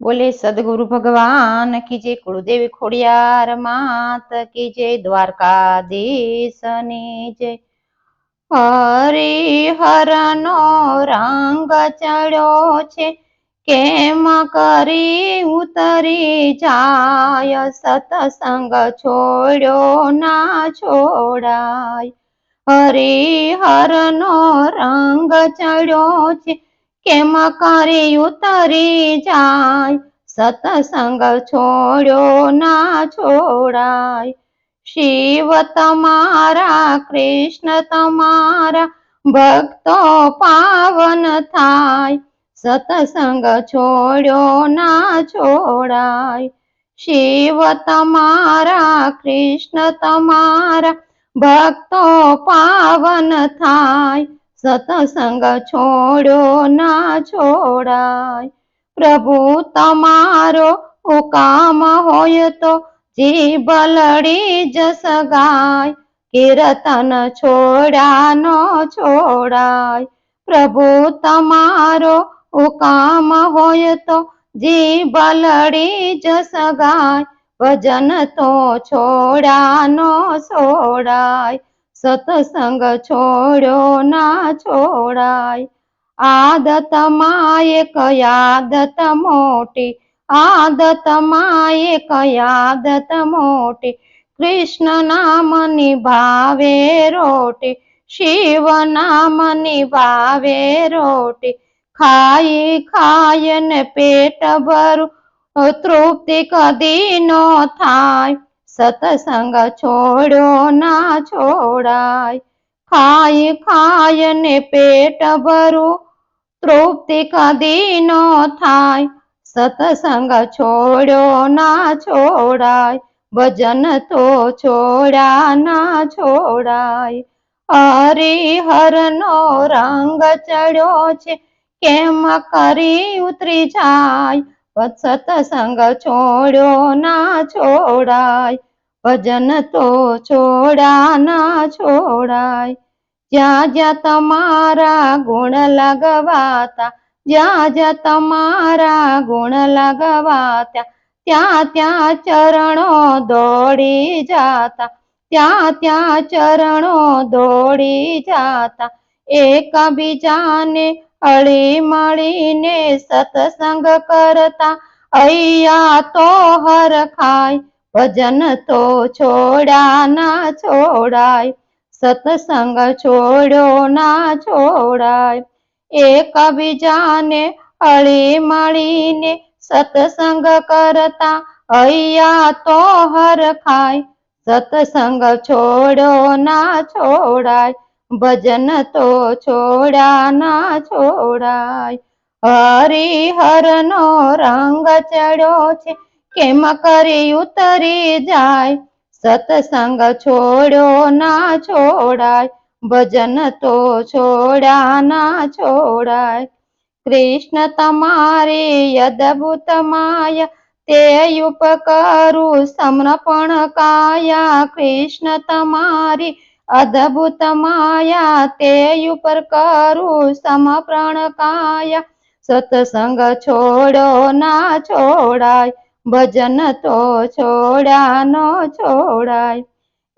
બોલે, સદગુરુ ભગવાન કી જય કુળદેવ ખોડિયાર માત કી જય દ્વારકાધીશની જય. હરિહરનો રંગ ચડ્યો છે, કેમ કરી ઉતરી જાય, સતસંગ છોડ્યો ના છોડાય? હરે હરનો રંગ ચડ્યો છે કેમ કરે ઉતરી જાય? સતસંગ છોડ્યો ના છોડાય. શિવ તમારા, કૃષ્ણ તમારા, ભક્તો પાવન થાય. સતસંગ છોડ્યો ના છોડાય. શિવ તમારા, કૃષ્ણ તમારા, ભક્તો પાવન થાય. સતસંગ છોડ્યો ના છોડાય. પ્રભુ તમારો હુકામ હોય તો જીભ લડી જસ ગાય કીર્તન છોડ્યા ન છોડાય. પ્રભુ તમારો હુકામ હોય તો જીભ લડી જસ ગાય ભજન તો છોડ્યા ન છોડાય. સતસંગ છોડ્યો ના છોડાય. આદત એક આદત મોટી, આદત એક આદત મોટી. કૃષ્ણ નામ નિભાવે રોટી, શિવ નામ નિભાવે રોટી. ખાઈ ખાય ને પેટ ભરું, તૃપ્તિ કદી નો થાય. સતસંગ છોડ્યો ના છોડાય. ખાય ખાય ને પેટ ભરું, તૃપ્તિ કદી નો થાય. સતસંગ છોડ્યો ના છોડાય, ભજન તો છોડ્યા ના છોડાય. હરિહર નો રંગ ચડ્યો છે, કેમ કરી ઉતરી જાય? સતસંગ છોડ્યો ના છોડાય, ભજન તો છોડા ના છોડાય. જ્યાં જ્યાં તમારા ગુણ લગવાતા, જ્યાં જ્યાં તમારા ગુણ લગવાતા, ત્યાં ત્યાં ચરણો દોડી જાતા, ત્યાં ત્યાં ચરણો દોડી જાતા. એકબીજાને હળી મળીને સત્સંગ કરતા અહીંયા તો હર ખાય, ભજન તો છોડા ના છોડાય, સત્સંગ છોડ્યો ના છોડાય. એકબીજાને અળી મળીને સત્સંગ કરતા અહીંયા તો હર ખાય, સત્સંગ છોડ્યો ના છોડાય ભજન તો છોડા ના છોડાય. હરિહર નો રંગ ચડ્યો છે, કેમ કરી ઉતરી જાય? સત્સંગ છોડ્યો ના છોડાય, ભજન તો છોડા ના છોડાય. કૃષ્ણ તમારી અદભુત માયા, તે ઉપકરું સમર્પણ કાયા. કૃષ્ણ તમારી અદભુત માયા તે ઉપર કરું સમપ્રણ કાયા સત્સંગ છોડો ના છોડાય ભજન તો છોડ્યા નો છોડાય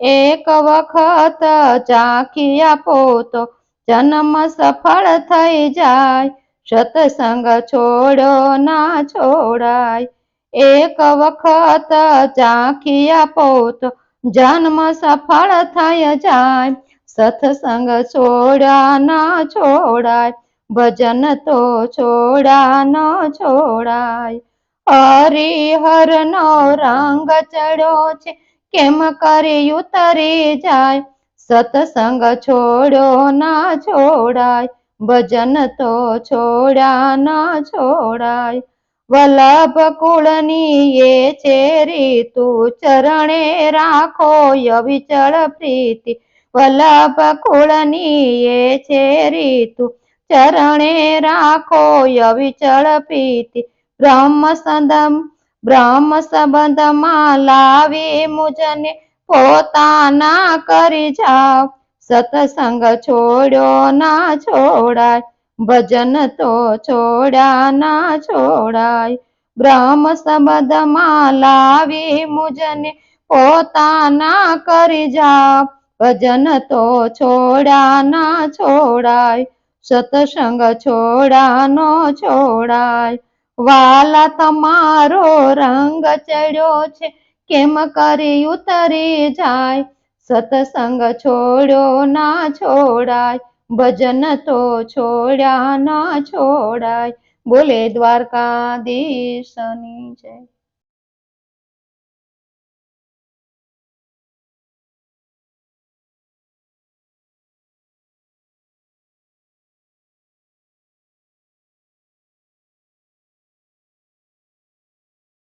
એક વખત ચાખી આપો તો જન્મ સફળ થઈ જાય સત્સંગ છોડો ના છોડાય એક વખત ચાખી આપો તો જન્મ સફળ થઈ જાય સત્સંગ છોડ્યા ના છોડાય, ભજન તો છોડા ન છોડાય. હરિહર નો રંગ ચડ્યો છે, કેમ કરી ઉતરી જાય? સત્સંગ છોડ્યો ના છોડાય, ભજન તો છોડ્યા ના છોડાય. વલ્લભ છે રીતુ ચરણે રાખો અવિચળ પ્રીતિ. વલ્લભ છે રીતુ ચરણે રાખો અવિચળ પ્રીતિ. બ્રહ્મ સદમ, બ્રહ્મ સંબંધમાં લાવી મુજને પોતાના કરી જાઓ. સતસંગ છોડ્યો ના છોડાય. ભજન તો છોડા ના છોડાય. બ્રહ્મ સંબંધમાં લાવી મુજને પોતાના કરી જા. ભજન તો છોડા ના છોડાય. સતસંગ છોડા નો છોડાય. વાલા તમારો રંગ ચડ્યો છે, કેમ કરી ઉતરી જાય? સતસંગ છોડ્યો ના છોડાય. ભજન તો છોડ્યા ના છોડાય. બોલે દ્વારકાધીશની જય.